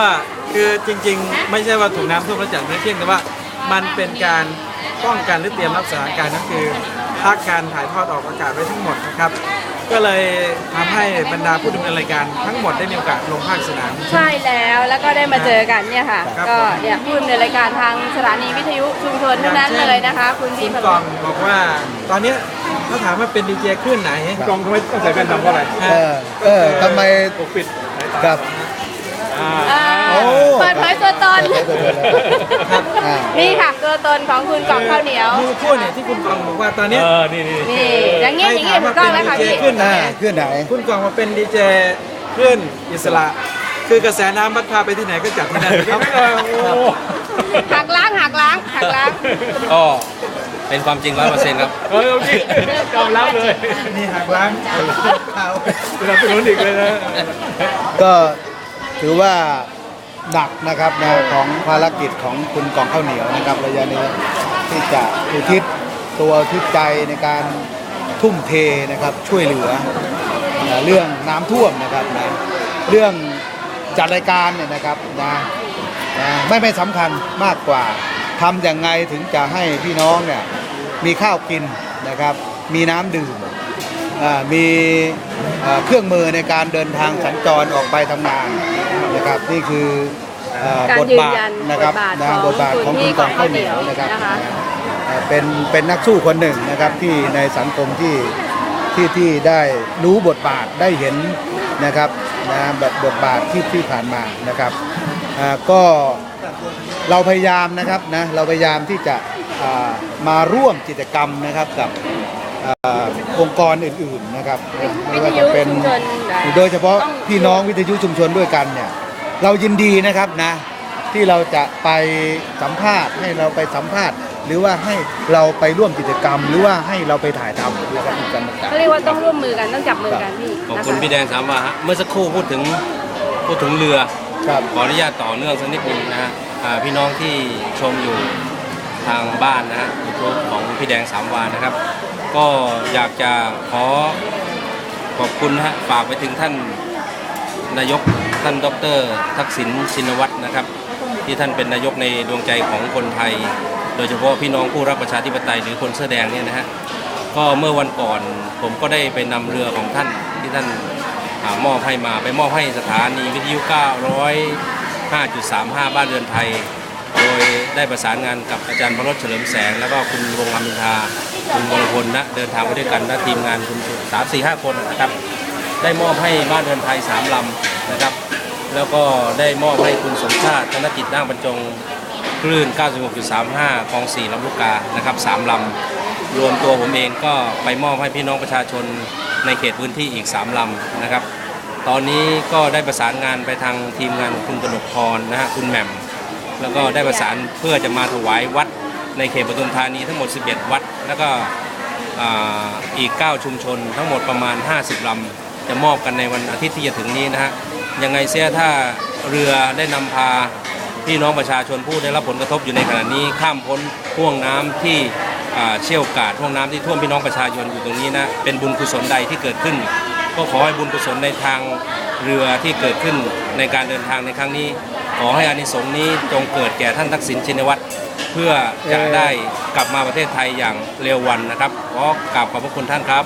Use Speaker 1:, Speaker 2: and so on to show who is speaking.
Speaker 1: ก็คือจริงๆ ไม่ใช่ว่าถูกน้ำท่วมแล้วจัดไม่เที่ยงแต่ว่ามันเป็นการป้องกันหรือเตรียมรับสถานการณ์ก็คือพักการถ่ายทอดออกอากาศไว้ทั้งหมดนะครับ ก็เลยทำให้บรรดาผู้ดำเนินรายการทั้งหมดได้มีโอกาสลงภาคสนาม
Speaker 2: ใช่แล้วแล้วก็ได้มาเจอกันเนี่ยค่ะ
Speaker 1: ครับ
Speaker 2: ก็เนี่ยผู้ดำเนินรายการทางสถานีวิทยุชุมชนเท่านั้นเลยนะคะ คุณ
Speaker 1: คุ
Speaker 2: พี่
Speaker 1: ณ
Speaker 2: พ
Speaker 1: กองบอกว่าตอนเนี้ยเขาถามว่าเป็นดีเจคลื่นไหน
Speaker 3: กองทำไมต้องใส่แว่นดำเพราะอะไร
Speaker 1: ฮะ
Speaker 4: เออเออทำไม
Speaker 3: ปกปิดสายตา
Speaker 4: กับ
Speaker 3: อ่า
Speaker 2: อ่า
Speaker 4: โอ้
Speaker 2: เปิดเผยตัวตน
Speaker 4: เปิดเผยตัวตน
Speaker 1: ครับ
Speaker 4: อ่า
Speaker 2: นี่ค่ะตัวตนของคุณกล่องข้าวเหนียว
Speaker 1: เมื่อคู่เนี่ยที่คุณกองบอกว่าตอนเนี้ย
Speaker 3: เออ นี่นี่
Speaker 2: นี่อย่างเงี้ยอย่างเงี้ยถูกต้องแล้วค่ะพี่
Speaker 1: ขึ้นไหน
Speaker 4: อ่าขึ้นไหน
Speaker 1: คุณกองมาเป็นดีเจคลื่นอิสระ คือกระแสน้ำพัดพาไปที่ไหนก็จัดที่นั่นครับ
Speaker 3: โอ้
Speaker 2: หักล้างหักล้างหักล้าง
Speaker 5: ก็เป็นความจริงร้อยเปอร์เซ็นต์ครับ
Speaker 3: เออโอเคยอมรับเลย
Speaker 1: นี่หักล้าง
Speaker 3: สนับสนุนอีกเลยนะ
Speaker 4: ก็ถือว่า หนักนะครับนะของภารกิจของคุณกองข้าวเหนียวนะครับระยะนี้ที่จะอุทิศตัวอุทิศใจในการทุ่มเทนะครับช่วยเหลือเอ่อเรื่องน้ำท่วมนะครับนะเรื่องจัดรายการเนี่ยนะครับนะนะไม่ไม่สำคัญมากกว่าทำอย่างไงถึงจะให้พี่น้องเนี่ยมีข้าวกินนะครับ มีน้ำดื่มมีเครื่องมือในการเดินทางสัญจรออกไปทำงานนะครับนี่คือ
Speaker 2: การ
Speaker 4: บท
Speaker 2: ยืน
Speaker 4: บาท
Speaker 2: ยัน
Speaker 4: นะครับ
Speaker 2: บทบาท
Speaker 4: นะ
Speaker 2: ของ
Speaker 4: บทบาทของ
Speaker 2: คุณ
Speaker 4: คุ
Speaker 2: พี่
Speaker 4: ณกองข้าวเหนียว
Speaker 2: กองข้าวเหนียว
Speaker 4: นะครับ
Speaker 2: นะคะ
Speaker 4: เอ่อเป็นเป็นนักสู้คนหนึ่งนะครับที่ในสังคมที่ที่ที่ได้รู้บทบาทได้เห็นนะครับนะแบบบทบาทที่ที่ผ่านมานะครับอ่าก็เราพยายามนะครับนะเราพยายามที่จะอ่ามาร่วมกิจกรรมนะครับกับอ่าองค์กรอื่นๆนะครับไม่ว่าจะเป็น
Speaker 2: วิทยุชุมชน
Speaker 4: โดยเฉพาะ
Speaker 2: ต้อง
Speaker 4: พี่น้องวิทยุชุมชนด้วยกันเนี่ย เรายินดีนะครับนะที่เราจะไปสัมภาษณ์ให้เราไปสัมภาษณ์ หรือว่าให้เราไปร่วมกิจกรรม หรือว่าให้เราไปถ่ายทำนะครับกิจกรรมต่าง
Speaker 2: เขาเรียกว่าต้องร่วมมือกันต้องจับมือกันพี่
Speaker 5: ขอบ
Speaker 2: นะ
Speaker 5: คุณ
Speaker 2: คะ
Speaker 5: พี่แดงสามวาฮะเมื่อสักครู่พูดถึงพูดถึงเรือ
Speaker 4: ๆครับ
Speaker 5: ขออนุญาตต่อเนื่องสักนิดหนึงนะฮะอ่าพี่น้องที่ชมอยู่ทางบ้านนะฮะยูทูบของพี่แดงสามวานะครับ ก็อยากจะขอขอบคุณนะฮะฝากไปถึงท่านนายก ท่านดร ทักษิณชินวัตรนะครับ ที่ท่านเป็นนายกในดวงใจของคนไทย โดยเฉพาะพี่น้องผู้รักประชาธิปไตยหรือคนเสื้อแดงเนี่ยนะฮะก็เมื่อวันก่อนผมก็ได้ไปนำเรือของท่านที่ท่านอมอบให้มาไปมอบให้สถานีวิทยุ 905.35 บ้านเรือนไทย โดยได้ประสานงานกับอาจารย์พรสเฉลิมแสง แล้วก็คุณวงอมินทาคุณวรพลนะเดินทางไปด้วยกันและทีมงานคุณสามสี่ห้าคนนะครับ ได้มอบให้บ้านเรือนไทยสามลำนะครับ แล้วก็ได้มอบให้คุณสมชาติธนจิตนาคบรรจงคลื่น 96.35คลอง 4 ลำลูกกา นะครับสามลำ รวมตัวผมเองก็ไปมอบให้พี่น้องประชาชนในเขตพื้นที่อีก 3 ลำ นะครับ ตอนนี้ก็ได้ประสานงานไปทางทีมงานคุณกนกพรนะฮะ คุณแหม่ม แล้วก็ได้ประสานเพื่อจะมาถวายวัดในเขตปทุมธานีทั้งหมด 11 วัด แล้วก็อ่าอีก 9 ชุมชนทั้งหมดประมาณ 50 ลำ จะมอบกันในวันอาทิตย์ที่จะถึงนี้นะฮะ ยังไงเสียถ้าเรือได้นำพาพี่น้องประชาชนผู้ได้รับผลกระทบอยู่ในขณะนี้ข้ามพ้นห่วงน้ำที่เชี่ยวกาดห่วงน้ำที่ท่วมพี่น้องประชาชนอยู่ตรงนี้นะเป็นบุญกุศลใดที่เกิดขึ้น ก็ขอให้บุญกุศลในทางเรือที่เกิดขึ้นในการเดินทางในครั้งนี้ ขอให้อานิสงส์นี้จงเกิดแก่ท่านทักษิณชินวัตรเพื่อจะได้กลับมาประเทศไทยอย่างเร็ววันนะครับขอกราบขอบพระคุณท่านครับ